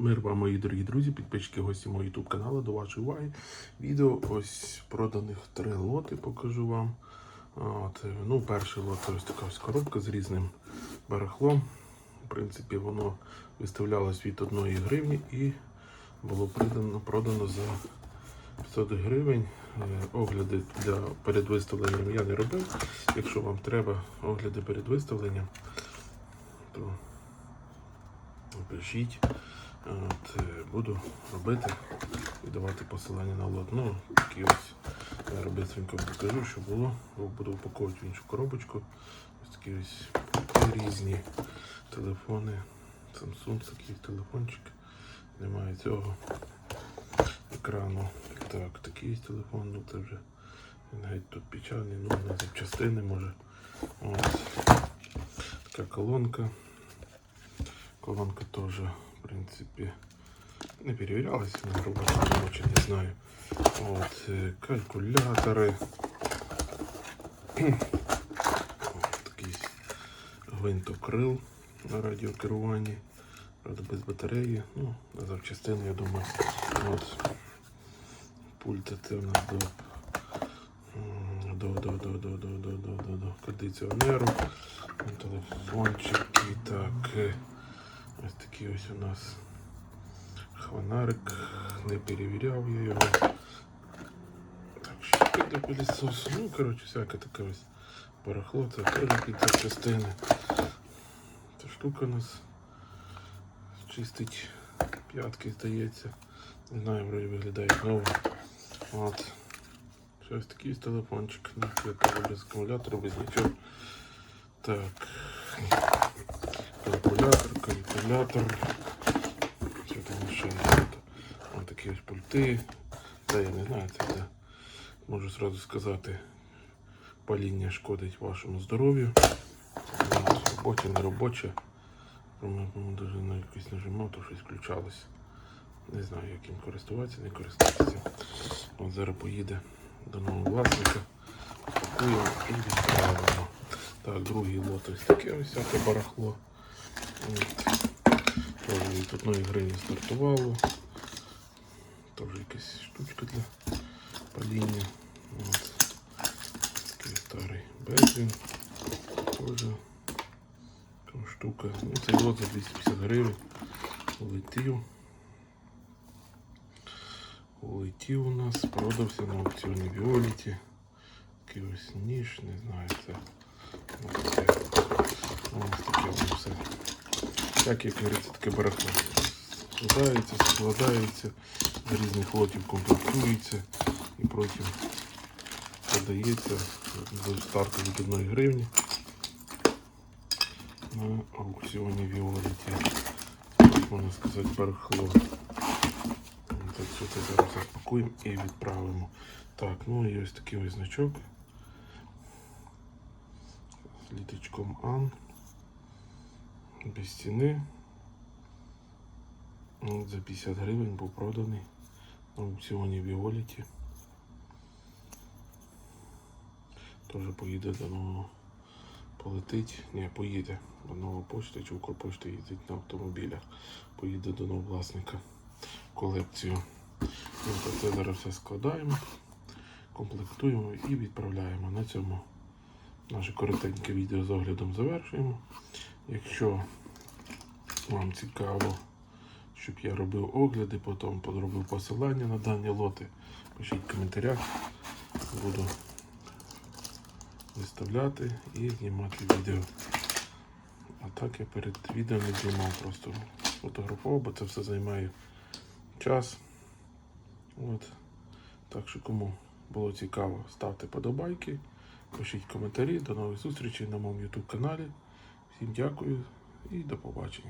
Мир вам, мої дорогі друзі, підписчики, гості мого YouTube каналу, до вашої уваги. Відео ось проданих три лоти покажу вам. От, ну, перший лот ось така ось коробка з різним барахлом. В принципі, воно виставлялось від 1 гривні і було придано, продано за 500 гривень. Е, Огляди для перед виставленням я не робив. Якщо вам треба огляди перед виставленням, то пишіть. От, е, буду робити і давати посилання на лот. Ну, такі ось я робисенько покажу, що було. Буду упаковувати в іншу коробочку. Ось такі ось різні телефони. Samsung такий телефончик. Немає цього екрану. Так, такий телефон, ну це вже він геть тут печальний, ну на запчастини може. Ось така колонка. Колонка теж, принципі, не перевірялася на роботі, чи не знаю. От, е, калькулятори. От, такий гвинтокрил на радіокеруванні. Правда, без батареї. Ну, на запчастини, я думаю. От. Пульт це у нас до до, до, до, до, до, до, до, до, кондиціонеру. Телефончики. Так. Ось такий ось у нас хванарик. Не перевіряв я його. Так, щітка для пилісосу. Ну, коротше, всяке таке ось барахло. Це теж під запчастини. Ця штука у нас чистить п'ятки, здається. Не знаю, вроді виглядає як ново. От. Щось такий телефончик. Без акумулятора, без нічого. Так. Калькулятор, калькулятор. Що там ще? Ось такі ось пульти. Це я не знаю, це де. Можу зразу сказати, паління шкодить вашому здоров'ю. От, Робоче, не робоче. Даже на якось нажимав, то щось включалось. Не знаю, як їм користуватися, не користуватися. От зараз поїде до нового власника. Пакуємо і відправимо. Так, другий лот ось таке ось всяке барахло. От. Теж від одної гривні стартувало. Теж якась штучка для паління. От. Такий старий. Теж така штука. Ну, цей лот за 250 гривень. Улетів. Улетів у нас, продався на аукціоні Віоліті. Такий ось ніж, не знаю, це. Ось таке. Ось таке воно все. Так, як говориться, таке барахло. Складається, складається, з різних лотів комплектується і потім продається до старту від 1 гривні на аукціоні Віоліті. Можна сказати, барахло. Так, все це зараз розпакуємо і відправимо. Так, ну і ось такий ось значок. З літочком Ан. Без ціни. За 50 гривень був проданий на аукціоні Віоліті. Теж поїде до нового полетить. Ні, поїде до нового почти чи Укрпошта їздить на автомобілях. Поїде до нового власника колекцію. Ну, це зараз все складаємо, комплектуємо і відправляємо. На цьому наше коротеньке відео з оглядом завершуємо. Якщо вам цікаво, щоб я робив огляди, потім подробив посилання на дані лоти, пишіть в коментарях. Буду виставляти і знімати відео. А так я перед відео не знімав, просто фотографував, бо це все займає час. От. Так що кому було цікаво, ставте подобайки, пишіть коментарі. До нових зустрічей на моєму YouTube каналі. Всім дякую і до побачення.